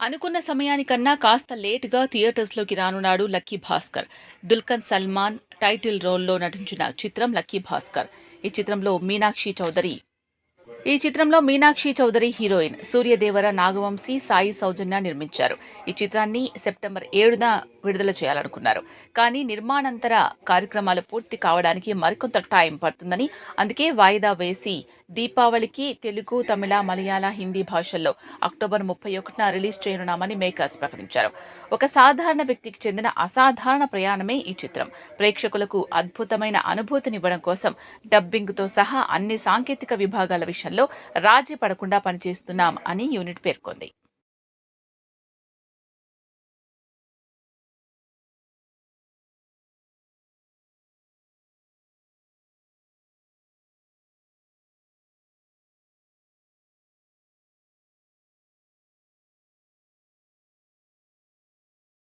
అనుకున్న సమయానికన్నా కాస్త లేట్గా థియేటర్స్లోకి రానున్నాడు లక్కీ భాస్కర్. దుల్కన్ సల్మాన్ టైటిల్ రోల్లో నటించిన చిత్రం లక్కీ భాస్కర్. ఈ చిత్రంలో మీనాక్షి చౌదరి. ఈ చిత్రంలో మీనాక్షి చౌదరి హీరోయిన్ సూర్యదేవర నాగవంశీ సాయి సౌజన్య నిర్మించారు. ఈ చిత్రాన్ని సెప్టెంబర్ ఏడున విడుదల చేయాలనుకున్నారు. కానీ నిర్మాణాంతర కార్యక్రమాలు పూర్తి కావడానికి మరికొంత టైం పడుతుందని అందుకే వాయిదా వేసి దీపావళికి తెలుగు తమిళ మలయాళ హిందీ భాషల్లో అక్టోబర్ ముప్పై ఒకటిన రిలీజ్ చేయనున్నామని మేకర్స్ ప్రకటించారు. ఒక సాధారణ వ్యక్తికి చెందిన అసాధారణ ప్రయాణమే ఈ చిత్రం. ప్రేక్షకులకు అద్భుతమైన అనుభూతినివ్వడం కోసం డబ్బింగ్తో సహా అన్ని సాంకేతిక విభాగాల విషయంలో రాజీ పడకుండా పనిచేస్తున్నాం అని యూనిట్ పేర్కొంది.